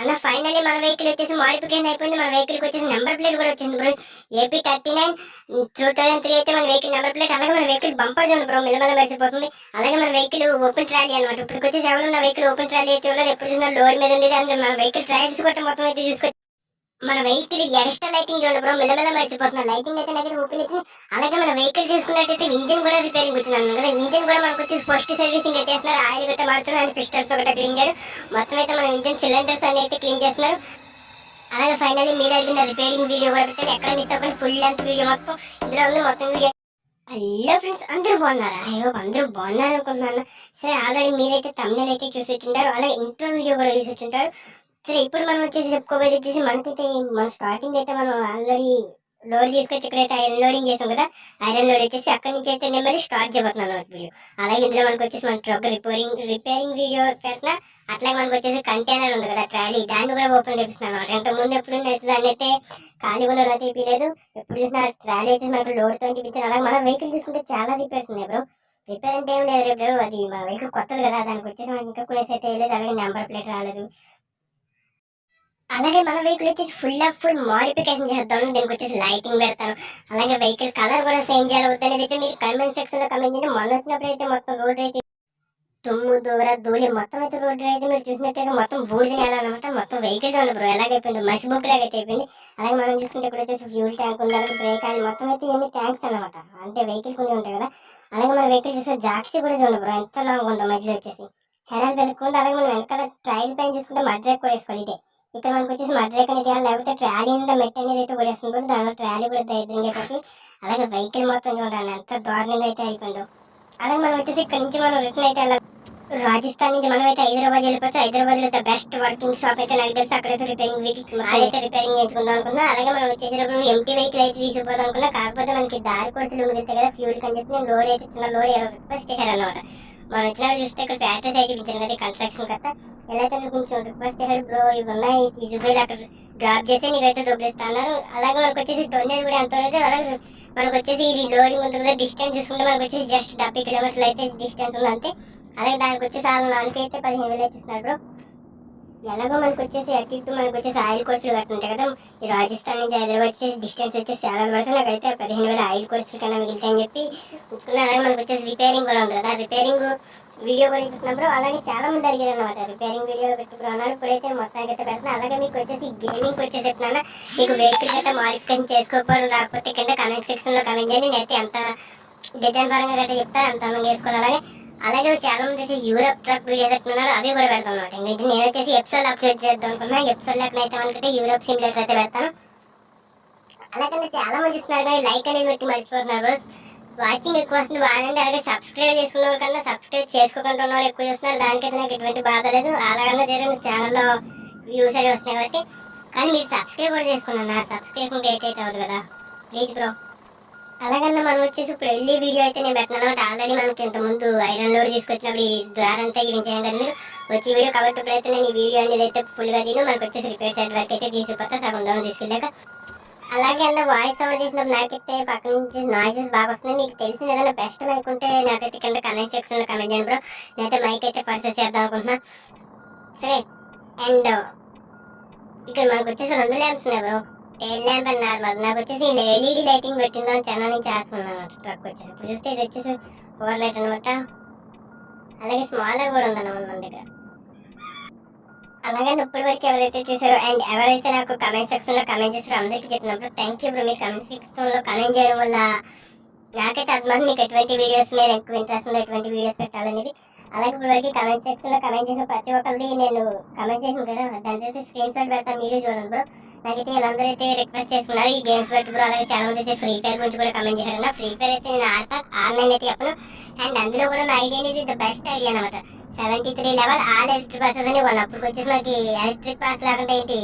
అన్న ఫైనల్లీ మన వెహికల్ వచ్చేసి మాడిఫికేషన్ అయిపోయింది. మన వెహికల్కి వచ్చేసి నెంబర్ ప్లేట్ కూడా వచ్చింది bro AP thirty nine two thousand three అయితే మన వెహికల్ నెంబర్ ప్లేట్ అలాగే మన వెహికల్ బంపర్ చూడండి బ్రో మిలమల మెరిసిపోతుంది. అలాగే మన వెహికల్ ఓపెన్ ట్రాలీ అనమాట ఇప్పుడు వచ్చేసి నా వెహికల్ ఓపెన్ ట్రాలీ అయితే ఉన్నది ఎప్పుడు చూసినా లోడ్ మీద ఉండేది. అంటే మన వెహికల్ ట్రైడ్స్ కూడా మొత్తం అయితే చూసుకోవచ్చు. మన వెహికల్ ఎక్స్ట్రా లైటింగ్ చూడండి బ్రో మిలమిల మర్చిపోతున్నా లైటింగ్ అయితే నాకు ఊపినట్టు అలాగే మన వెహికల్ చూసుకున్నట్టయితే ఇంజిన్ కూడా రిపేరింగ్ వచ్చినాను కదా. ఇంజిన్ కూడా మనకు వచ్చి ఫస్ట్ సర్వీసింగ్ అయితే చేస్తున్నారు. ఆయిల్ గట్ట మార్చున్నారు అండ్ పిస్టల్స్ ఒకటి క్లీన్ చేయడం. మొత్తం అయితే మన ఇంజిన్ సిలిండర్స్ అన్ని అయితే క్లీన్ చేస్తున్నారు. అలాగే ఫైనల్లీ మీరు అడిగిన రిపేరింగ్ వీడియో కూడా పెట్టారు ఎక్కడ మిస్ అవ్వకుండా. ఫుల్ లెంత్ వీడియో మొత్తం. ఇందులో ఉంది మొత్తం వీడియో హలో ఫ్రెండ్స్ అందరూ బాగున్నారా? అయ్యో అందరూ బాగున్నారు అనుకుంటున్నాను సరే ఆల్రెడీ మీరైతే తమిళ అయితే చూసి వచ్చింటారు. అలాగే ఇంట్రో వీడియో కూడా చూసి వచ్చింటారు. సరే ఇప్పుడు మనం వచ్చేసి చెప్పుకోబోయేది వచ్చేసి మనకైతే మన స్టార్టింగ్ అయితే మనం ఆల్రెడీ లోడ్ తీసుకొచ్చి ఇక్కడైతే ఐరన్ లోడింగ్ చేసాం కదా ఐరన్ లోడ్ వచ్చేసి అక్కడి నుంచి అయితే నేను మళ్ళీ స్టార్ట్ చేయబోతున్నాను అన్నమాట వీడియో అలాగే ఇందులో మనకు వచ్చేసి మన ట్రక్ రిపేరింగ్ రిపేరింగ్ వీడియో పెడుతున్నా అట్లాగే మనకు వచ్చేసి కంటైనర్ ఉంది కదా ట్రాలీ దాన్ని కూడా ఓపెన్ చేపిస్తున్నాను అనమాట. ఇంతకుముందు ఎప్పుడు అయితే దాన్ని అయితే ఖాళీ కూడా రద్దు తీయలేదు ఎప్పుడు చూసినా ట్రాలీ వచ్చేసి మనకు లోడ్తో చూపించాను అలాగే మన వెహికల్ చూసుకుంటే చాలా రిపేర్స్ ఉన్నాయి బ్రో రిపేర్ అంటే ఏం లేదు రేపు అది మన వెహికల్ కొత్తది కదా దానికి వచ్చేసి మనకి ఇంకా కొన్ని అయితే వేయలేదు అలాగే నెంబర్ ప్లేట్ రాలేదు. అలాగే మన వెహికల్ వచ్చేసి ఫుల్ ఆఫ్ ఫుల్ మాడిఫికేషన్ చేద్దాం. దీనికి వచ్చేసి లైటింగ్ పెడతాను. అలాగే వెహికల్ కలర్ కూడా చేంజ్ చేయాలి. వద్దనేది అయితే మీరు కమెంట్ సెక్షన్లో కమెంట్ చేయండి. మొన్న వచ్చినప్పుడు అయితే మొత్తం రోడ్ అయితే తుమ్ము దూర ధూళి మొత్తం అయితే రోడ్డు అయితే మీరు చూసినట్టయితే మొత్తం బూడిద నేలన్నమాట మొత్తం వెహికల్స్ ఉండదు బ్రో ఎలాగైపోయింది. మసి బుక్ లాగా అయితే అయిపోయింది. అలాగే మనం చూసుకుంటే ఇక్కడ వచ్చేసి ఫ్యూల్ ట్యాంక్ ఉంది. అలాగే బ్రేక్ ఆయిల్. మొత్తం అయితే ఇవన్నీ ట్యాంక్స్ అన్నమాట. అంటే వెహికల్ కొన్ని ఉంటాయి కదా. అలాగే మన వెహికల్ చూస్తే జాక్సీ కూడా చూడండి బ్రో ఎంత లాంగ్ ఉందో మధ్యలో వచ్చేసి. హెరాల్ పెట్టుకుంది అలాగే మనం వెనకాల ట్రైల్ పైన చూసుకుంటే మడ్రేక్ కూడా వేసుకోవాలి. ఇదే. ఇక్కడ మనకు వచ్చేసి మడ్రేక్ అనేది తీయాలి లేకపోతే ట్రాలీ ఉండే మెట్ అనేది అయితే కూడా వేస్తుంది కూడా దానిలో ట్రాలీ కూడా దరిద్రంగా అయిపోతుంది అలాగే వెహికల్ మొత్తం చూడండి ఎంత దారుణంగా అయితే అయిపోయిందో. అలాగే మనం వచ్చేసి ఇక్కడ నుంచి మనం రిటర్న్ అయితే వెళ్ళాలి రాజస్థాన్ నుంచి మనం అయితే హైదరాబాద్ వెళ్ళిపోవచ్చు. హైదరాబాద్లో బెస్ట్ వర్కింగ్ షాప్ అయితే నాకు తెలిసి. అక్కడైతే రిపేరింగ్ వెహికల్ అయితే రిపేరింగ్ చేయించుకుందాం అనుకున్నా. అలాగే మనం వచ్చేసినప్పుడు ఎంటీ వెహికల్ అయితే తీసుకుపోదాం అనుకున్నా. కాకపోతే మనకి దారి కోర్సులు మిగిలితే కదా ఫ్యూల్ అని చెప్పి నేను లోడ్ అయితే చిన్న లోడ్ ఇరవై రూపాయలు స్టిక్కర్ అనమాట మనం వచ్చినప్పుడు చూస్తే ఇక్కడ ఫ్యాక్టరీస్ అయితే చూపించాను కదా కన్స్ట్రక్షన్ కదా ఎలా అయితే కొంచెం రిక్వెస్ట్ చేశాడు బ్రో ఇవి ఉన్నాయి తీసుకుపోయి అక్కడ డ్రాప్ చేసి నీకైతే చూపిస్తా అన్నారు. అలాగే మనకు వచ్చేసి టోనేజ్ కూడా ఎంత లేదు. అలాగే మనకు వచ్చేసి ఇది లోడింగ్ ఉంటుంది కదా డిస్టెన్స్ చూసుకుంటే మనకు వచ్చేసి జస్ట్ డెబ్బై కిలోమీటర్లు అయితే డిస్టెన్స్ ఉంది అంతే. అలాగే దానికి వచ్చేసి వాళ్ళ నాలుగు అయితే పదిహేను వేలు అయితే ఇస్తున్నారు బ్రో ఎలాగో మనకు వచ్చేసి అటు ఇటు మనకు వచ్చేసి ఆయిల్ కోర్సులు కట్టుంటాయి కదా. ఈ రాజస్థాన్ నుంచి హైదరాబాద్ వచ్చేసి డిస్టెన్స్ వచ్చేసి చాలా పడితే నాకైతే పదిహేను వేల ఆయిల్ కోర్సులు కన్నా మిగులుతాయని చెప్పి. ఉంచుకున్నా అలాగే మనకు వచ్చేసి రిపేరింగ్ కూడా ఉంది కదా. రిపేరింగ్ వీడియో కూడా చూస్తున్నప్పుడు అలాగే చాలా మంది అడిగారు అనమాట రిపేరింగ్ వీడియో పెట్టుకున్నాను ఇప్పుడైతే మొత్తానికి అయితే పెడుతున్నా. అలాగే మీకు వచ్చేసి గేమింగ్ వచ్చేసి చెప్తున్నాను మీకు వెహికల్ గట్రా మాడిఫికేషన్ చేసుకోకపోవడం రాకపోతే కింద కమెంట్ సెక్షన్లో కమెంట్ చేయండి. నేనైతే ఎంత డిజైన్ పరంగా గట్రా చెప్తా ఎంత మనం చేసుకోవాలి అలాగే అలాగే చాలా మంది వచ్చి యూరప్ ట్రక్ వీడియోస్ పెట్టుకున్నారు అవి కూడా పెడతాను అనమాట ఇంకా నేను వచ్చేసి ఎపిసోడ్ అప్లోడ్ చేద్దాం అనుకున్నాను ఎపిసోడ్ లేకపోతే అనుకుంటే యూరప్ సిమిలర్స్ అయితే పెడతాను. అలాగే చాలా మంది ఇస్తున్నారు కానీ లైక్ అనేది పెట్టి మర్చిపోతున్నారు వాచింగ్ ఎక్కువ వస్తుంది. బాగానే అలాగే సబ్స్క్రైబ్ చేసుకున్న కన్నా సబ్స్క్రైబ్ చేసుకోకుండా ఉన్న వాళ్ళు ఎక్కువ చూస్తున్నారు. దానికైతే నాకు ఎటువంటి బాధ లేదు. అలాగన్నా జరిగిన ఛానల్లో వ్యూస్ అనేవి వస్తున్నాయి కాబట్టి. కానీ మీరు సబ్స్క్రైబ్ కూడా చేసుకున్నారు. నా సబ్స్క్రైబ్ డేట్ అయితే అవ్వదు కదా. ప్లీజ్ బ్రో అలాగన్నా మనం వచ్చేసి ఇప్పుడు వెళ్ళి వీడియో అయితే నేను పెట్టినాను అంటే ఆల్రెడీ మనకి ఇంతకుముందు ఐరన్ లోడ్ తీసుకొచ్చినప్పుడు ఈ ద్వారంతా చూపించాను కదా మీరు. వచ్చి వీడియో కాబట్టి ఇప్పుడైతే నేను ఈ వీడియో అనేది అయితే ఫుల్గా తిను మనకు వచ్చేసి రిపేర్ సైడ్ వరకు అయితే తీసుకుపోతా సగం దూరం తీసుకెళ్ళాక. అలాగే అన్న వాయిస్ ఓవర్ చేసినప్పుడు నాకైతే పక్క నుంచి నాయిసెస్ బాగా వస్తున్నాయి. మీకు తెలిసిన ఏదైనా బెస్ట్ మైక్ ఉంటే నాకైతే కింద కమెంట్ సెక్షన్లో కమెంట్ చేయండి బ్రో నేనైతే మైక్ అయితే పర్చేస్ చేద్దాం అనుకుంటున్నా. సరే అండ్ ఇక్కడ మనకు వచ్చేసి రెండు ల్యాంప్స్ ఉన్నాయి bro tail lamp and normal నాకు వచ్చేసి ఎల్ఈడి లైటింగ్ పెట్టిందో అని చాలా నుంచి ఆసుకున్నాను ట్రక్ వచ్చేసి. ఇప్పుడు చూస్తే ఇది వచ్చేసి ఓవర్ లైట్ అనమాట అలాగే స్మాలర్ కూడా ఉందన్నమాట మన దగ్గర. అలాగే ఇప్పటి వరకు ఎవరైతే చూసారో అండ్ ఎవరైతే నాకు కమెంట్ సెక్షన్లో కమెంట్ చేసారో అందరికీ చెప్పినప్పుడు థ్యాంక్ యూ బ్రో మీరు కమెంట్ సెక్షన్లో కమెంట్ చేయడం వల్ల నాకైతే అర్థం మీకు ఎటువంటి వీడియోస్ మీద ఎక్కువ ఇంట్రెస్ట్ ఉందో ఎటువంటి వీడియోస్ పెట్టాలనేది. అలాగే ఇప్పుడు వరకు కమెంట్ సెక్షన్లో కమెంట్ చేసిన ప్రతి ఒక్కరిది నేను కమెంట్ చేసిన కదా దాని చేసి స్క్రీన్ షాట్ పెడతాను మీరు చూడండి బ్రో నాకైతే వీళ్ళందరూ అయితే రిక్వెస్ట్ చేస్తున్నారు ఈ గేమ్స్ పెట్టి బ్రో అలాగే చాలా మంది వచ్చి ఫ్రీ ఫైర్ గురించి కూడా కమెంట్ చేశారు ఫ్రీ ఫైర్ అయితే నేను ఆడతా ఆన్లైన్ అయితే చెప్పను. అండ్ అందులో కూడా నా ఐడియా అనేది ద బెస్ట్ ఐడియా అనమాట seventy three level all electric buses అని వాళ్ళు అప్పుడు వచ్చేసి మనకి ఎలక్ట్రిక్ పాస్ లేకుండా ఏంటి?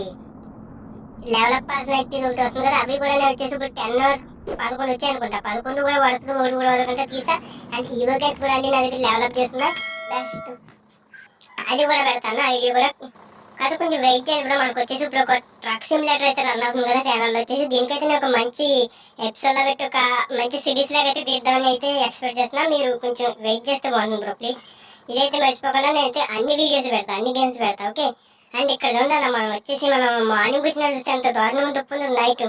లెవెల్ అప్ పాస్ నైట్ ఒకటి వస్తుంది కదా అవి కూడా వచ్చేసి ఇప్పుడు టెన్ పదకొండు వచ్చాయి అనుకుంటా. పదకొండు కూడా వరుసగా మూడు కూడా వదలకుంటే తీసా. అండ్ ఈవో గేట్స్ కూడా అండి నా దగ్గర లెవెల్ చేస్తున్నా. బెస్ట్ అది కూడా పెడతాను ఐడియా కూడా. కాదు కొంచెం వెయిట్ చేయండి కూడా మనకు వచ్చేసి ఇప్పుడు ఒక ట్రక్ సిమ్యులేటర్ అయితే రన్ అవుతుంది కదా ఛానల్లో వచ్చేసి. దీనికైతే నేను ఒక మంచి ఎపిసోడ్లో పెట్టి ఒక మంచి సిరీస్ లాగా అయితే తీద్దామని అయితే ఎక్స్పెక్ట్ చేస్తున్నా. మీరు కొంచెం వెయిట్ చేస్తే బాగుంటుంది బ్రో ప్లీజ్ ఇదైతే మర్చిపోకుండా నేనైతే అన్ని వీడియోస్ పెడతా అన్ని గేమ్స్ పెడతా ఓకే అండ్ ఇక్కడ చూడాలి మనం వచ్చేసి మనం మార్నింగ్ వచ్చిన చూస్తే అంత దారుణం తప్పులు నైట్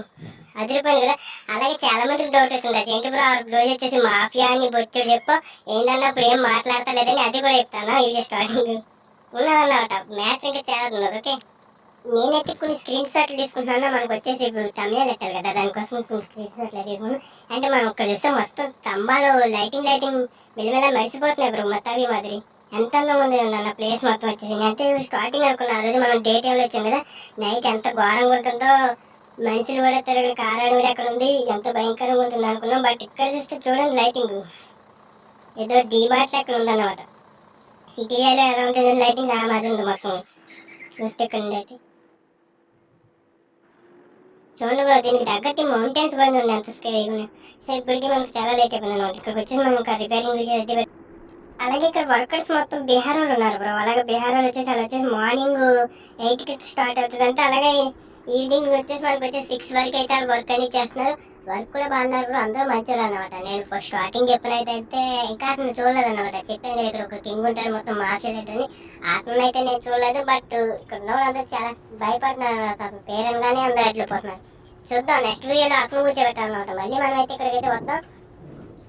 అదిరిపోయింది కదా? అలాగే చాలా మందికి డౌట్ వచ్చింది. ఏంటి బ్రో? ఆ రోజు వచ్చేసి మాఫియా అని బొచ్చుడు చెప్పు. ఏంటన్నప్పుడు ఏం మాట్లాడతలేదని అది కూడా చెప్తాను. Video starting ఉన్నదన్నమాట. మ్యాచ్ ఇంకా చాలా ఓకే నేనైతే కొన్ని స్క్రీన్ షాట్లు తీసుకుంటున్నాను మనకు వచ్చేసి ఇప్పుడు తమిళ ఎట్టాలి కదా దానికోసం కొన్ని స్క్రీన్ షాట్లు తీసుకున్నాను అంటే మనం ఇక్కడ చూస్తే మస్తు స్తంభాలు లైటింగ్ లైటింగ్ మెల్లమెల్ల మెరిసిపోతున్నాయి బ్రో మొత్తావి మాదిరి. ఎంత అందంగా ఉంది అన్న ప్లేస్ మొత్తం వచ్చేసి. నేనైతే స్టార్టింగ్ అనుకున్నా ఆ రోజు మనం డే టైంలో వచ్చాం కదా నైట్ ఎంత ఘోరంగా ఉంటుందో మనుషులు కూడా తిరగని కారాడు కూడా ఎక్కడ ఉంది ఎంత భయంకరంగా ఉంటుంది అనుకున్నాం. బట్ ఇక్కడ చూస్తే చూడండి లైటింగ్ ఏదో డీమార్ట్ ఎక్కడ ఉందన్నమాట. సిటీలో ఎలా ఉంటుంది లైటింగ్ ఆ మాది ఉంది మొత్తం. చూస్తే ఇక్కడ అయితే. చూడండి బ్రో దీనికి తగ్గట్టు మౌంటైన్స్ కూడా ఉండే అంత స్కేర్ సో ఇప్పటికీ మనకు చాలా లేట్ అయిపోయింది అనమాట ఇక్కడికి వచ్చేసి మనం ఒక రిపేరింగ్ వీడియో అయితే అలాగే ఇక్కడ వర్కర్స్ మొత్తం బీహార్ వాళ్ళు ఉన్నారు బ్రో అలాగే బీహార్ వాళ్ళు వచ్చేసి అలా వచ్చేసి మార్నింగ్ ఎయిట్కి స్టార్ట్ అవుతుంది అంటే అలాగే ఈవినింగ్ వచ్చేసి మనకి వచ్చేసి సిక్స్ వరకు అయితే వాళ్ళు వర్క్ అనేది చేస్తున్నారు. వర్క్ కూడా బాగున్నారు బ్రో అందరూ మంచిగా అనమాట నేను ఫస్ట్ స్టార్టింగ్ చెప్పినైతే ఇంకా అతను చూడలేదు అనమాట చెప్పాను కదా ఇక్కడ ఒక కింగ్ ఉంటాడు మొత్తం మాఫియా అని. అతను అయితే నేను చూడలేదు బట్ ఇక్కడ ఉన్న వాళ్ళందరూ చాలా భయపడుతున్నారు అనమాట అతను పేరెంట్గానే అందరూ వెళ్ళిపోతున్నారు చూద్దాం నెక్స్ట్ వీడియోలో అతను కూర్చోబెట్టాలన్నమాట మళ్ళీ మనం అయితే ఇక్కడికైతే వద్దాం.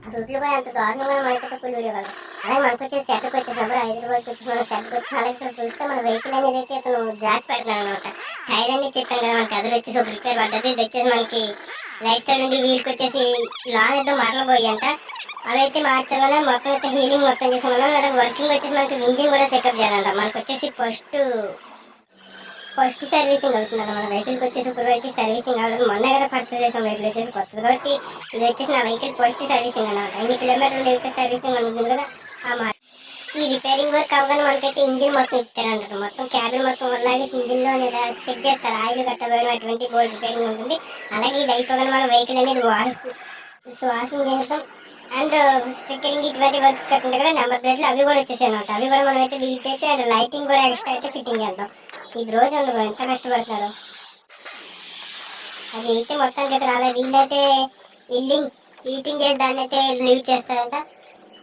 ఆ రూట్లు కూడా అంత దారుణంగా మనకైతే ఫుల్ వీడియో కదా. అలాగే మనకు వచ్చేసి సెట్కి వచ్చేసినప్పుడు హైదరాబాద్కి వచ్చి మనం సెట్కి వచ్చి అలాగే ఇక్కడ చూస్తే మన వెహికల్ అనేది అయితే అతను జాక్ పెడతాను అనమాట టైర్ అనేది చెప్పాను కదా మనకి అదురు వచ్చేసి ఒక రిపేర్ పడ్డది. ఇది వచ్చేసి మనకి రైట్ సైడ్ నుండి వీల్కి వచ్చేసి లాంగ్ అయితే మరల అలా అయితే మార్చాలన్నా మొత్తం అయితే హీలింగ్ మొత్తం చేసామన్నా అలాగే వర్కింగ్ వచ్చేసి మనకి ఇంజిన్ కూడా సెటప్ చేయాలంట. మనకు వచ్చేసి ఫస్ట్ ఫస్ట్ సర్వీసింగ్ అవుతుంది మన వెహికల్కి వచ్చేసి ఒక వెహికల్ సర్వీసింగ్ అవ్వడం మొన్న కదా ఫస్ట్ చేసాం వెహికల్ వచ్చేసి కొత్తది కాబట్టి ఇది వచ్చేసి నా వెహికల్ ఫస్ట్ సర్వీసింగ్ అనమాట ఎన్ని కిలోమీటర్లు వెహికల్ సర్వీసింగ్ ఉంటుంది కదా ఆ మా ఈ రిపేరింగ్ వర్క్ అవ్వగానే మనకైతే ఇంజిన్ మొత్తం ఇస్తారంటారు మొత్తం క్యాబిన్ మొత్తం అలాగే ఇంజిన్లో చెక్ చేస్తారు. ఆయిల్ కట్టబోయడం అటువంటి బోర్డు రిపేరింగ్ ఉంటుంది. అలాగే ఇది అయిపోగానే మన వెహికల్ అనేది వాష్ వాషింగ్ చేస్తాం అండ్ స్టిక్కరింగ్ ఇటువంటి వర్క్స్ కట్టుంటే కదా నెంబర్ ప్లేట్లు అవి కూడా వచ్చేసాయి అనమాట అవి కూడా మనం అయితే రీచ్ చేయొచ్చు అండ్ లైటింగ్ కూడా ఎక్స్ట్రా అయితే ఫిట్టింగ్ చేద్దాం. ఈ రోజు ఉండదు ఎంత కష్టపడతారు అది అయితే మొత్తం అయితే రాలేదు. వీళ్ళైతే ఇల్లింగ్ హీటింగ్ దాన్ని అయితే లీవ్ చేస్తారంట.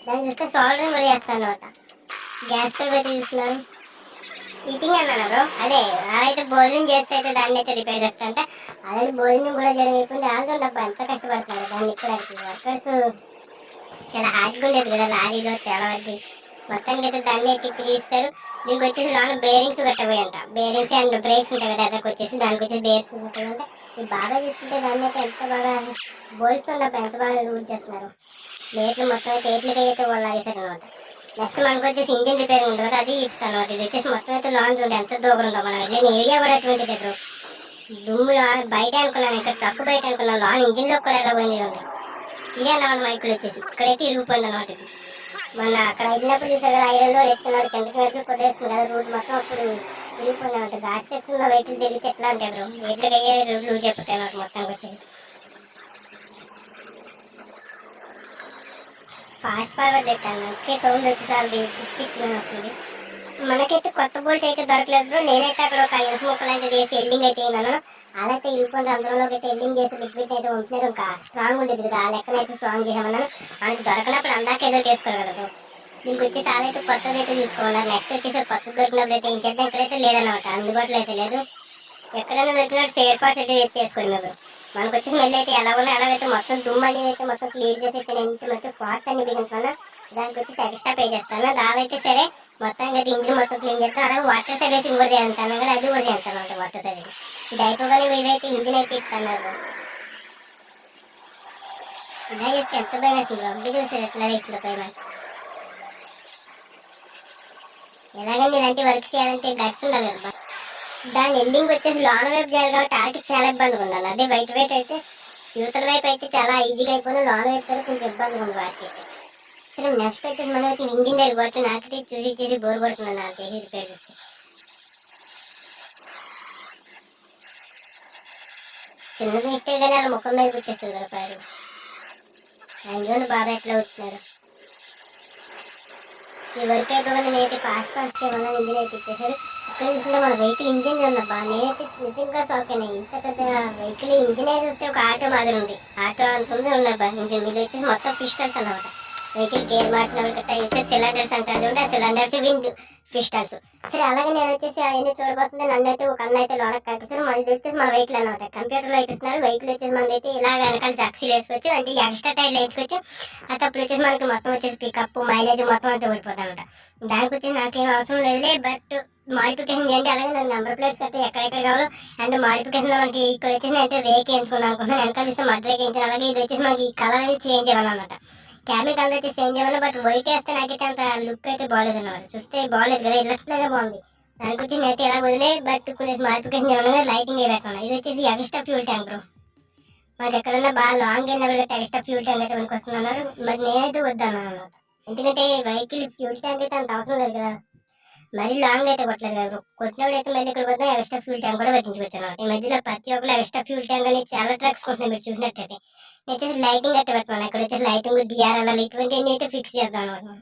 దాన్ని చూస్తే సోల్డరింగ్ కూడా చేస్తాను అనమాట గ్యాస్ స్టవ్ అయితే చూస్తున్నారు హీటింగ్ అన్నాను బ్రో అదే అయితే భోజనం చేస్తే అయితే దాన్ని అయితే రిపేర్ చేస్తారంట. అలాగే భోజనం కూడా చేయడం అయిపోయింది ఆల్రెడీ డబ్బు ఎంత కష్టపడుతున్నారు? దాన్ని ఇక్కడ వర్కర్స్ చాలా హార్డ్గా ఉండేది కదా లారీలో చాలా వరకు మొత్తానికి అయితే దాన్ని అయితే తీస్తారు ఇస్తారు దీనికి వచ్చేసి లోన బేరింగ్స్ పెట్టబోయంట బేరింగ్స్ అండ్ బ్రేక్స్ ఉంటాయి కదా అదొక వచ్చేసి దానికి వచ్చేసి బేర్స్ ఉంటాయి అంటే ఇది బాగా చూస్తుంటే దాన్ని అయితే ఎంత బాగా బోల్స్ ఉన్నప్పుడు ఎంత బాగా యూజ్ చేస్తున్నారు. ప్లేట్లు మొత్తం అయితే ఎట్లకి అయితే వాళ్ళు ఆగేశారు అనమాట నెక్స్ట్ మనకు వచ్చేసి ఇంజిన్ రిపేర్ ఉంటుంది కదా అది ఇస్తాను అనమాట ఇది వచ్చేసి మొత్తం అయితే లాంచ్ ఉంటుంది ఎంత దూరం ఉందో మనం నేను ఏరియా కూడా అటువంటిది ఇప్పుడు దుమ్ము బయట అనుకున్నాను ఇక్కడ ట్రక్ బయట అనుకున్నాను లాన్ ఇంజిన్లో కూడా ఎలా పోయింది ఉంది ఇదే అన్నమాట ఇక్కడ వచ్చేసి. ఇక్కడైతే ఇరిగిపోయింది అనమాట ఇది. మన అక్కడ వెళ్ళినప్పుడు చూసారు కదా ఐరన్లో వేసుకున్నాడు కిందకి వైపు కొట్టేస్తుంది కదా రూట్ మొత్తం అప్పుడు ఇరిగిపోయింది అనమాట ఘాట్ సెక్షన్లో వెహికల్ తిరిగితే ఎట్లా ఉంటాయి బ్రో వెహికల్ అయ్యే రూట్ లూజ్ అయిపోతాయి నాకు మొత్తానికి వచ్చేది ఫాస్ట్ ఫార్వర్డ్ పెట్టాను అందుకే సౌండ్ వచ్చేసరికి కిక్కిచ్చుకుని వస్తుంది. మనకైతే కొత్త బోల్ట్ అయితే దొరకలేదు బ్రో నేనైతే అక్కడ ఒక ఇనుప ముక్కలు అయితే చేసి ఎల్లింగ్ అయితే అయినాను. అదైతే ఇరుకొని అందులోకి అయితే ఎల్లింగ్ చేసి లిక్విడ్ అయితే ఉంటున్నారు ఇంకా. స్ట్రాంగ్ ఉండేది కదా ఆ లెక్కనైతే స్ట్రాంగ్ చేసామన్నాను మనకి దొరకనప్పుడు అందాక ఏదో చేసుకోరు కదా వచ్చి దీనికి వచ్చేసి కొత్తది అయితే చూసుకోవాలి. నెక్స్ట్ వచ్చేసి కొత్త దొరికినప్పుడు అయితే ఇంకెంత ఎక్కడైతే లేదన్నమాట. అందుబాటులో అయితే లేదు. ఎక్కడైనా దొరికినట్టు స్పేర్ పార్ట్స్ అయితే చేసుకోండి మీరు మనకు వచ్చి స్మెల్ అయితే ఎలా ఉన్నా అలాగైతే మొత్తం దుమ్ము అనేది అయితే మొత్తం క్లియర్ చేసి అయితే నేను ఇంటి మొత్తం పార్ట్స్ అన్ని బిగించాను దానికి వచ్చి ఎక్స్ట్రా పే చేస్తాను. దావైతే సరే మొత్తం ఇంకా ఇంజిన్ మొత్తం క్లీన్ చేస్తాను అలాగే వాటర్ సర్వీస్ కూడా చేస్తాను కదా అది కూడా చేస్తాను అంటే వాటర్ సర్వీస్ ఇది అయిపోగానే మీరైతే ఇంజిన్ అయితే ఇస్తాను ఇలా చెప్తే ఎంత భయం వేస్తుంది అప్పుడు చూసారు ఎట్లా ఇట్లా పైన ఎలాగండి ఇలాంటి వర్క్ చేయాలంటే గట్స్ ఉండాలి కదా. దాని ఎండింగ్ వచ్చేసి లాంగ్ వైపు చేయాలి కాబట్టి ఆటకి చాలా ఇబ్బందిగా ఉండాలి. అదే బయట వైపు అయితే యువతల వైపు అయితే చాలా ఈజీగా అయిపోయినా లాంగ్ వైపు అయితే కొంచెం ఇబ్బందిగా ఉంది వాటికి అయితే సరే నెక్స్ట్ వచ్చేసి మనం అయితే ఇంజిన్ దగ్గర పడుతూ నాకైతే చూసి చూసి బోర్ పడుతున్నాను నాకు చేసి రిపేర్ చిన్న మిస్టేక్ కానీ వాళ్ళ ముఖం మీద కూర్చేస్తుంది కదా పేరు ఆయన బాబా ఎట్లా అవుతున్నారు ఈ వర్క్ అయిపోయిన నేనైతే ఫాస్ట్ ఫాస్ట్ ఏమన్నా ఇంజిన్ అయితే ఇచ్చేసారు ఇక్కడ చూస్తుంటే మన వెహికల్ ఇంజిన్ ఉందబ్బా నేనైతే నిజంగా షాక్ అయినా. ఇంత పెద్ద వెహికల్ ఇంజిన్ అయితే వస్తే ఒక ఆటో మాదిరి ఉంది. ఆటో అంత ఉంది ఉన్నబ్బా ఇంజిన్ మీద వచ్చేసి మొత్తం పిస్టల్స్ అన్నమాట. వెహికల్ గేర్ మార్చినప్పుడు గట్రా చూస్తే సిలిండర్స్ అంటారు చూడండి ఆ సిలిండర్స్ విండ్ పిస్టల్స్ సరే అలాగే నేను వచ్చేసి అవన్నీ చూడబోతుంది నన్ను అయితే ఒక అన్న అయితే లోనకి కనిపిస్తాను మనది వచ్చేసి మన వెహికల్ అనమాట కంప్యూటర్లో ఎక్కిస్తున్నారు. వెహికల్ వచ్చేసి మనది అయితే ఇలా వెనకాల జాక్సీలు వేసుకోవచ్చు. అంటే ఎక్స్ట్రా టైర్లు వేసుకోవచ్చు అయితే అప్పుడు వచ్చేసి మనకి మొత్తం వచ్చేసి పికప్ మైలేజ్ మొత్తం అంతా ఓడిపోతుంది అనమాట దానికి వచ్చేసి నాకేం అవసరం లేదులే బట్ మాడిఫికేషన్ చేయండి. అలాగే నాకు నెంబర్ ప్లేట్స్ కట్టి ఎక్కడెక్కడ కావాలో అండ్ మాడిఫికేషన్ మనకి ఇక్కడ వచ్చేసి అంటే రేక్ వేయించుకుందాం అనుకుంటున్నాను. వెనకాల చూస్తే మడ్ రేక్ వేయించాను. అలాగే ఇది వచ్చేసి మనకి కలర్ అనేది చేంజ్ అవ్వాలన్నమాట. క్యాబిన్ కలర్ వచ్చి చేంజ్ అవ్వాలి బట్ వైట్ వేస్తే నాకైతే అంత లుక్ అయితే బాగాలేదు అన్నమాట. చూస్తే బాగాలేదు కదా ఇలాగా బాగుంది. దానికి వచ్చి నేనైతే ఎలా వదిలే బట్ కొన్ని మాడిఫికేషన్ ఏమన్నా లైటింగ్ పెట్టాను ఇది వచ్చేసి ఎక్స్ట్రా ఫ్యూల్ ట్యాంక్ బ్రో మనకి ఎక్కడన్నా బాగా లాంగ్ అయినప్పుడు ఎక్స్ట్రా ఫ్యూల్ ట్యాంక్ అయితే కొనుక్కొస్తున్నారు. మరి నేనైతే వద్దాను అనమాట ఎందుకంటే వెహికల్ ఫ్యూల్ ట్యాంక్ అయితే అంత అవసరం లేదు కదా. మరీ లాంగ్ అయితే కొట్టలేదు కదా కొట్టినప్పుడు అయితే మళ్ళీ ఇక్కడ పోతే ఎక్స్ట్రా ఫ్యూల్ ట్యాంక్ కూడా పెట్టించుకొచ్చాను ఈ మధ్యలో ప్రతి ఒక్కరు ఎక్స్ట్రా ఫ్యూల్ ట్యాంక్ అని చాలా ట్రక్స్ కొంటున్నాయి మీరు చూసినట్టయితే. నేను వచ్చేసి లైటింగ్ అయితే పెట్టమను ఇక్కడ వచ్చేసి లైటింగ్ డిఆర్ఎల్ ఇటువంటివన్నీ అయితే ఫిక్స్ చేద్దాం అనమాట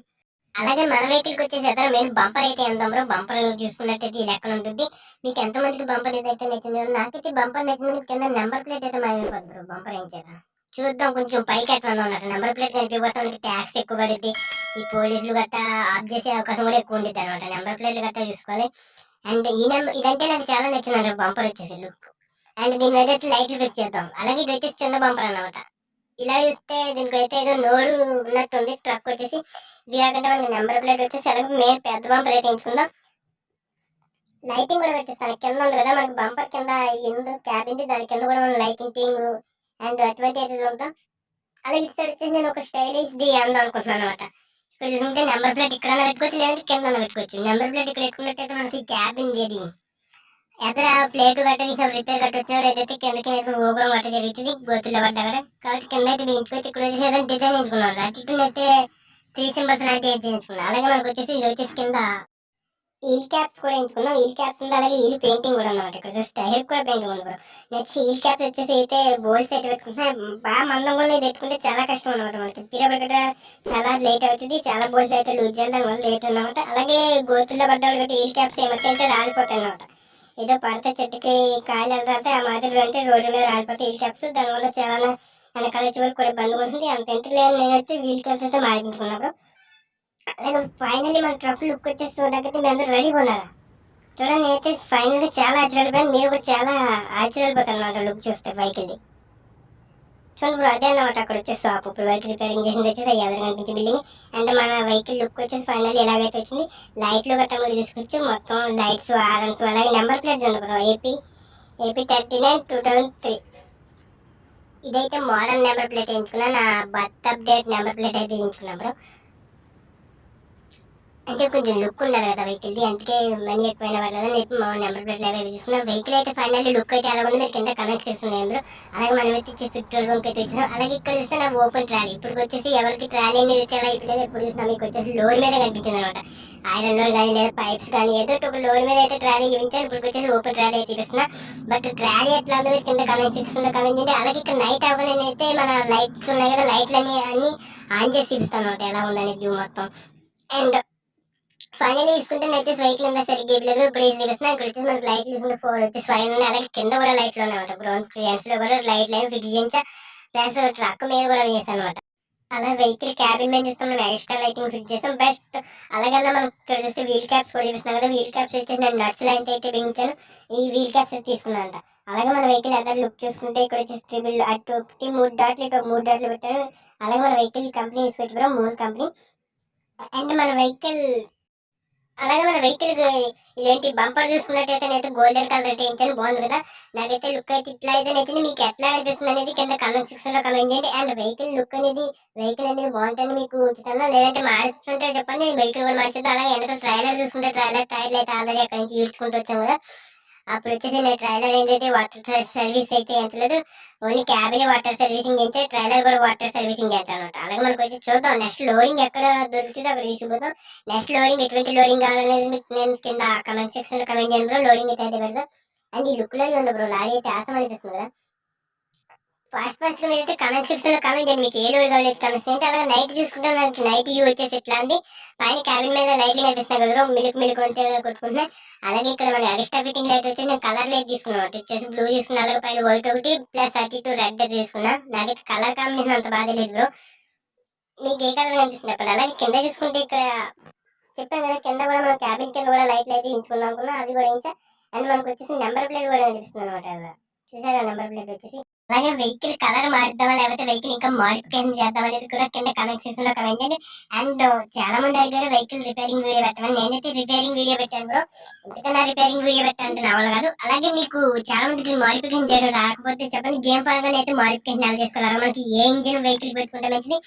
అలాగే మన వెహికల్కి వచ్చేసి ఎదురు మెయిన్ బంపర్ అయితే ఎంత బ్రో బంపర్ చూసుకున్నట్టయితే ఈ లెక్కన ఉంటుంది. మీకు ఎంతమందికి బంపర్ ఏదైతే నచ్చింది నాకైతే బంపర్ నచ్చింది కింద నెంబర్ ప్లేట్ అయితే మాయమైపోద్ది బ్రో బంపర్ ఏం చేద్దాం? చూద్దాం. కొంచెం పైకి ఎట్లా ఉన్నట్టు నెంబర్ ప్లేట్ కనిపిపోతే మనకి ట్యాక్స్ ఎక్కువ పడుద్ది. ఈ పోలీసులు గట్టా ఆఫ్ చేసే అవకాశం కూడా ఎక్కువ ఉంటుంది అనమాట నెంబర్ ప్లేట్లు గట్టా చూసుకోవాలి. అండ్ ఈ నెంబర్ ఇదంటే నాకు చాలా నచ్చింది బంపర్ వచ్చేసి లుక్ అండ్ దీని మీద అయితే లైట్లు ఫిక్స్ చేద్దాం. అలాగే ఇది వచ్చేసి చిన్న బంపర్ అన్నమాట. ఇలా చూస్తే దీనికి అయితే ఏదో నోరు ఉన్నట్టుంది. ట్రక్ వచ్చేసి ఇది కాకుండా మనకి నెంబర్ ప్లేట్ వచ్చేసి అలాగే మెయిన్ పెద్ద బంపర్ అయితే ఎంచుకుందాం. లైటింగ్ కూడా పెట్టేస్తాను. కింద ఉంది కదా మనకి బంపర్ కింద ఎందు క్యాబిన్ దాని కింద కూడా మనం లైటింగ్ అండ్ అటువంటి అయితే చూద్దాం. అలాగే ఇటు సైడ్ వచ్చేసి నేను ఒక స్టైలిష్ ది అందాం అనుకుంటున్నాను అనమాట ఇక్కడ చూసుకుంటే నెంబర్ ప్లేట్ ఇక్కడ పెట్టుకోవచ్చు లేదంటే కింద పెట్టుకోవచ్చు. నెంబర్ ప్లేట్ ఇక్కడ పెట్టుకున్నట్టయితే మనకి క్యాబిన్ ఇది ఎదర ప్లేట్ గట్ట తీసిన రిపేర్ గట్ట వచ్చినప్పుడు ఏదైతే కిందకి మీద ఊగురం గట్ట జరుగుతుంది గోతుల్లో పడ్డా కూడా. కాబట్టి కింద అయితే బిగించుకోవచ్చు ఇక్కడ వచ్చేసి ఏదైనా డిజైన్ వేసుకున్నాను అటు అయితే త్రీ సింబల్స్ లాంటివి అయితే అలాగే మనకు వచ్చేసి ఇది వచ్చేసి కింద ఈల్ క్యాప్స్ కూడా వేయించుకున్నాం ఈల్ క్యాప్స్ ఉంది. అలాగే ఈల్ పెయింటింగ్ కూడా ఉందన్నమాట. ఇక్కడ జస్ట్ టైర్ కూడా పెయింటింగ్ ఉంది బ్రో. నెక్స్ట్ ఈల్ క్యాప్స్ వచ్చేసి అయితే బోల్డ్స్ అయితే పెట్టుకుంటున్నా. బాగా మందంగా ఉన్నాయి. పెట్టుకుంటే చాలా కష్టం అనమాట మనకి. పీరియడ్ చాలా లేట్ అవుతుంది. చాలా బోల్డ్స్ అయితే లూజ్ చేయాలి వల్ల లేట్ అన్నమాట. అలాగే గోతుల్లో పడ్డవాడు కాబట్టి ఈల్ క్యాప్స్ ఏమైతే అంటే రాలిపోతాయి అనమాట ఏదో పడితే చెట్టుకి కాయలు వెళ్తే ఆ మాదిరి అంటే రోడ్డు మీద రాలిపోతాయి ఈల్ క్యాప్స్ దానివల్ల చాలా వెనకాల చివరికి కూడా బంద్ ఉంటుంది. అంత ఎంత లేదు నేనైతే వీల్ క్యాప్స్ అయితే మార్పించుకున్నాను అలాగే ఫైనల్లీ మన ట్రక్ లుక్ వచ్చేసి చూడడానికి మీ అందరూ రెడీగా ఉన్నారా చూడండి నేనైతే ఫైనల్గా చాలా ఆశ్చర్యపోయాను మీరు కూడా చాలా ఆశ్చర్యపోతారు అన్నమాట లుక్ చూస్తే బైక్ ఇది చూడండి బ్రో అదే అన్నమాట అక్కడ వచ్చేసి షాప్ ఇప్పుడు బైక్ రిపేరింగ్ చేసింది వచ్చేసి ఎదురు కనిపించే బిల్డింగ్ అండ్ మన వెహికల్ లుక్ వచ్చేసి ఫైనల్ ఎలాగైతే వచ్చింది లైట్లు గట్రా మీరు చూసుకోవచ్చు. మొత్తం లైట్స్ ఆరన్స్ అలాగే నెంబర్ ప్లేట్ ఉంది bro AP AP thirty nine two thousand three ఇదైతే మోడర్న్ నెంబర్ ప్లేట్ వేయించుకున్నా. నా బర్త్ అప్డేట్ నెంబర్ ప్లేట్ అయితే వేయించుకున్నాం బ్రో అంటే కొంచెం లుక్ ఉండాలి కదా వెహికల్ది అందుకే మనీ ఎక్కువైన పడలేదు నేను మా నెంబర్ ప్లేట్లు అవి తీసుకున్నాం. వెహికల్ అయితే ఫైనల్లీ లుక్ అయితే అలా ఉంది మీరు కింద కమెంట్స్ చేస్తున్నాయి అందులో అలాగే మనం అయితే ఇచ్చే పెట్రోల్ బంక్ అయితే వచ్చినాం అలాగే ఇక్కడ చూస్తే నాకు ఓపెన్ ట్రాలీ ఇప్పుడు వచ్చేసి ఎవరికి ట్రాలీ అనేది చాలా ఇప్పుడు ఇప్పుడు చూసినా మీకు వచ్చేసి లోన్ మీద కనిపించింది అనమాట. ఐరన్ లోన్ కానీ లేదా పైప్స్ కానీ ఏదో ఒక లోన్ మీద అయితే ట్రాలీ చూపించాను ఇప్పుడు వచ్చేసి ఓపెన్ ట్రాలీ అయితే చూపిస్తున్నా. బట్ ట్రాలీ ఎట్లా ఉందో మీరు కింద కమెంట్ సెక్షన్ కమెంట్ చేయండి. అలాగే ఇక్కడ నైట్ అవ్వగానే అయితే మన లైట్స్ ఉన్నాయి కదా లైట్లు అన్ని అన్ని ఆన్ చేసి చూపిస్తాను అనమాట ఎలా ఉందనేది వ్యూ మొత్తం. అండ్ ఫైనల్ చూసుకుంటే నేను వచ్చేసి వెహికల్ ఉందా సరిగ్గా లేదు ఇప్పుడు ఏం చూపిస్తున్నా ఇక్కడ వచ్చేసి మనకు లైట్ చూసుకుంటే ఫోర్ వచ్చేసి ఫైవ్ ఉన్నాయి. అలాగే కింద కూడా లైట్లు ఉన్నాయన్నమాట. గ్రౌండ్ క్లియర్స్లో కూడా లైట్ లైన్ ఫిక్స్ చేయించా. ప్లస్ ట్రక్ మీద కూడా వేసాను అనమాట అలా వెహికల్ క్యాబిన్ మీద చూస్తాం మనం ఎక్స్ట్రా లైటింగ్ ఫిట్ చేసాం బెస్ట్ అలాగే మనం ఇక్కడ చూస్తే వీల్ క్యాప్స్ కూడా చూపిస్తున్నాం కదా. వీల్ క్యాప్స్ వచ్చేసి నేను నట్స్ లైన్ అయితే బిగించాను ఈ వీల్ క్యాప్స్ తీసుకున్నాను అలాగే మన వెహికల్ ఎదర్ లుక్ చూసుకుంటే ఇక్కడ వచ్చేసి ట్రిబుల్ అటు ఒకటి మూడు డాట్లు ఇటు మూడు డాట్లు పెట్టాను అలాగే మన వెహికల్ కంపెనీ తీసుకొచ్చి మూడు కంపెనీ అండ్ మన వెహికల్ అలాగే మన వెహికల్ ఇదేంటి బంపర్ చూసుకున్నట్టయితే అయితే గోల్డెన్ కలర్ అయితే వేయించాను బాగుంది కదా? నాకైతే లుక్ అయితే ఇట్లా అయితే నచ్చింది. మీకు ఎట్లా అనిపిస్తుంది అనేది కింద కమెంట్ సెక్షన్లో కమెంట్ చేయండి. అండ్ వెహికల్ లుక్ అనేది వెహికల్ అనేది బాగుంటుంది మీకు ఉంచుతాను. లేదంటే మార్చుకుంటే చెప్పండి. వెహికల్ కూడా మార్చేద్దాం. అలాగే వెనక ట్రైలర్ చూసుకుంటే ట్రైలర్ టైర్లు అయితే ఆల్రెడీ అక్కడి నుంచి ఈడ్చుకుంటూ వచ్చాం కదా. అప్పుడు వచ్చేసి నేను ట్రైలర్ ఏంటంటే వాటర్ సర్వీస్ అయితే ఎంచలేదు ఓన్లీ క్యాబిన్ వాటర్ సర్వీసింగ్ చేస్తే ట్రైలర్ కూడా వాటర్ సర్వీసింగ్ చేస్తాను అనమాట అలాగే మనకు వచ్చి చూద్దాం నెక్స్ట్ లోడింగ్ ఎక్కడ దొరుకుతుందో అక్కడ తీసుకుపోతాం నెక్స్ట్ లోడింగ్ ఎటువంటి లోడింగ్ కావాలనేది మీకు నేను కింద కమెంట్ సెక్షన్లో కమెంట్ చేయను బ్రో లోడింగ్ అయితే అయితే పెడతాం. అండ్ ఈ లుక్లో ఉంది బ్రో లారీ అయితే ఆసం అనిపిస్తుంది కదా. ఫాస్ట్ ఫాస్ట్గా మీరైతే కమెంట్ సెక్షన్లో కమెంట్ చేయండి. మీకు ఏ రోజు కావాలి కమెంట్స్ ఏంటి అలాగే నైట్ చూసుకుంటే మనకి నైట్ యూ వచ్చేసి ఇట్లా ఉంది పైన క్యాబిన్ మీద లైట్లు కనిపిస్తాయి కదా మిల్క్ మిల్క్ ఉంటే కొట్టుకుంటున్నాయి అలాగే ఇక్కడ మన ఎక్స్ట్రా ఫిట్టింగ్ లైట్ వచ్చి నేను కలర్ లైట్ తీసుకున్నాను అటు వచ్చేసి బ్లూ తీసుకున్నా. అలాగే పైన వైట్ ఒకటి ప్లస్ థర్టీ టూ రెడ్ తీసుకున్నా. నాకైతే కలర్ కాంబినేషన్ అంత బాగా తెలియదు బ్రో మీకు ఏ కలర్ కనిపిస్తుంది అప్పుడు అలాగే కింద చూసుకుంటే ఇక్కడ చెప్పాను కదా కింద కూడా మనం క్యాబిన్ కింద కూడా లైట్లు అయితే ఇంచుకుందాం అనుకున్నా. అది కూడా ఇంకా అండ్ మనకు వచ్చేసి నెంబర్ ప్లేట్ కూడా కనిపిస్తుంది అనమాట. చూసారా నెంబర్ ప్లేట్ వచ్చేసి? అలాగే వెహికల్ కలర్ మారుద్దామా? లేకపోతే వెహికల్ ఇంకా మాడిఫికేషన్ చేద్దాం అనేది కూడా కింద కమెంట్ సెక్షన్లో కమెంట్ చేయండి. అండ్ uh, చాలా మంది అడిగారు వెహికల్ రిపేరింగ్ వీడియో పెట్టమని. నేనైతే రిపేరింగ్ వీడియో పెట్టాను బ్రో ఎందుకన్నా రిపేరింగ్ వీడియో పెట్టాలంటే నా కాదు. అలాగే మీకు చాలా మందికి మాడిఫికేషన్ చేయడం రాకపోతే చెప్పండి. గేమ్ పరంగా అయితే మాడిఫికేషన్ ఎలా చేసుకోవాలి మనకి ఏ ఇంజిన్ వెహికల్ పెట్టుకుంటే మంచిది?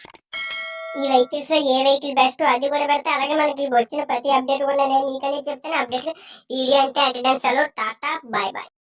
ఈ వెహికల్స్లో ఏ వెహికల్ బెస్ట్ అది కూడా పెడితే అలాగే మనకి వచ్చిన ప్రతి అప్డేట్ కూడా నేను మీకనే చెప్తాను. అప్డేట్ వీడియో అంటే అటెండెన్స్ టాటా బాయ్ బాయ్